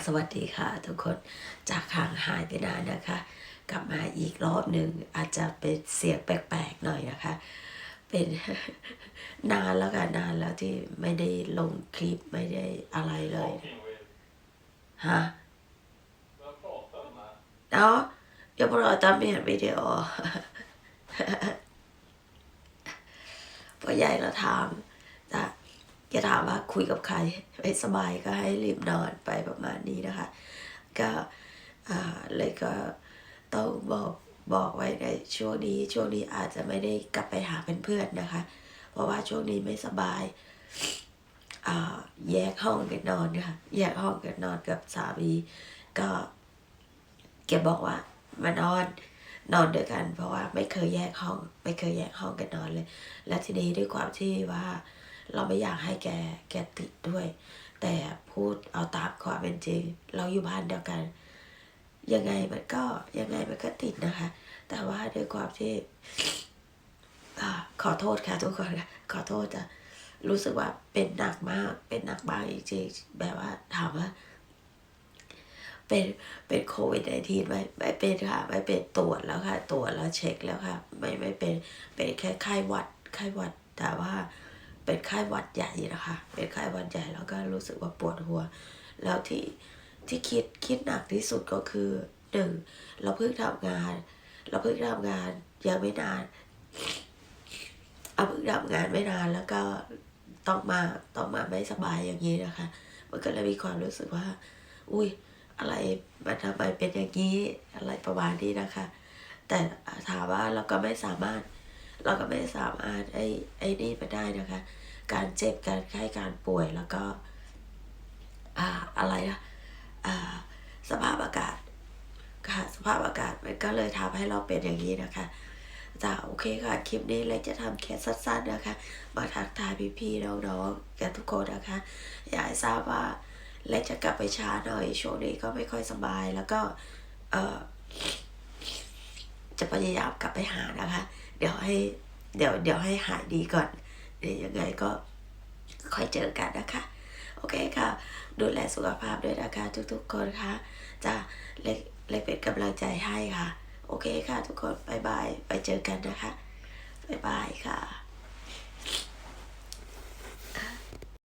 ค่ะสวัสดีค่ะ ทุกคนจากห่างหายไปนานนะคะ กลับมาอีกรอบหนึ่งอาจจะเป็นเสียงแปลกๆหน่อยนะคะ เป็นนานแล้วค่ะนานแล้วที่ไม่ได้ลงคลิปไม่ได้อะไรเลย Talking with. ฮะ Vad pratar de här? Ja, jag pratar med en video พอใหญ่เราถามจะ จะถามว่าคุยกับใครไม่สบายก็ให้รีบนอนไปประมาณนี้นะคะ ก็อ่าเลยก็ต้องบอกบอกไว้ในช่วงนี้ช่วงนี้อาจจะไม่ได้กลับไปหาเพื่อนๆนะคะ เพราะว่าช่วงนี้ไม่สบายอ่าแยกห้องกันนอนค่ะแยกห้องกันนอนกับสามีก็แกบอกว่ามานอนนอนด้วยกัน เพราะว่าไม่เคยแยกห้อง ไม่เคยแยกห้องกันนอนเลย และทีนี้ด้วยความที่ว่า เราไม่อยากให้แกแกติดด้วย แต่พูดเอาตามความเป็นจริง เราอยู่บ้านเดียวกัน ยังไงมันก็ยังไงมันก็ติดนะคะ แต่ว่าด้วยความที่ขอโทษค่ะทุกคนค่ะขอโทษจะรู้สึกว่าเป็นหนักมาก เป็นหนักมากจริงๆแบบว่าถามว่า เป็นเป็นโควิดไอทีไหมไม่เป็นค่ะ ไม่เป็นตรวจแล้วค่ะ ตรวจแล้วเช็คแล้วค่ะ ไม่ไม่เป็นเป็นแค่ไข้หวัดไข้หวัดแต่ว่า เป็นไข้หวัดใหญ่นะคะเป็นไข้หวัดใหญ่แล้วก็รู้สึกว่าปวดหัว แล้วที่ที่คิดคิดหนักที่สุดก็คือหนึ่งเราเพิ่งทำงาน เราเพิ่งทำงานยังไม่นานเอาเพิ่งทำงานไม่นานแล้วก็ต้องมาต้องมาไม่สบายอย่างนี้นะคะ มันก็เลยมีความรู้สึกว่า อุ้ยอะไรมันทำไมเป็นอย่างนี้อะไรประมาณนี้นะคะ แต่ถามว่าเราก็ไม่สามารถ เราก็ไม่สามารถไอ้ไอ้นี่มาได้นะคะ การเจ็บการไข้การป่วยแล้วก็อ่าอะไรนะอ่าสภาพอากาศค่ะสภาพอากาศมันก็เลยทำให้เราเป็นอย่างนี้นะคะจ้าโอเคค่ะ คลิปนี้เล็กจะทำแค่สั้นๆนะคะ มาทักทายพี่ๆน้องๆกันทุกคนนะคะ อยากทราบว่าเล็กจะกลับไปช้าหน่อย ช่วงนี้ก็ไม่ค่อยสบายแล้วก็ เออ จะพยายามกลับไปหานะคะ เดี๋ยวให้เดี๋ยวเดี๋ยวให้หายดีก่อนเดี๋ยวยังไงก็ค่อยเจอกันนะคะ โอเคค่ะ ดูแลสุขภาพด้วยนะคะ ทุกๆคนค่ะจะเล็กเล็กเป็นกำลังใจให้ค่ะ โอเคค่ะ ทุกคนบายบายไปเจอกันนะคะบายบายค่ะ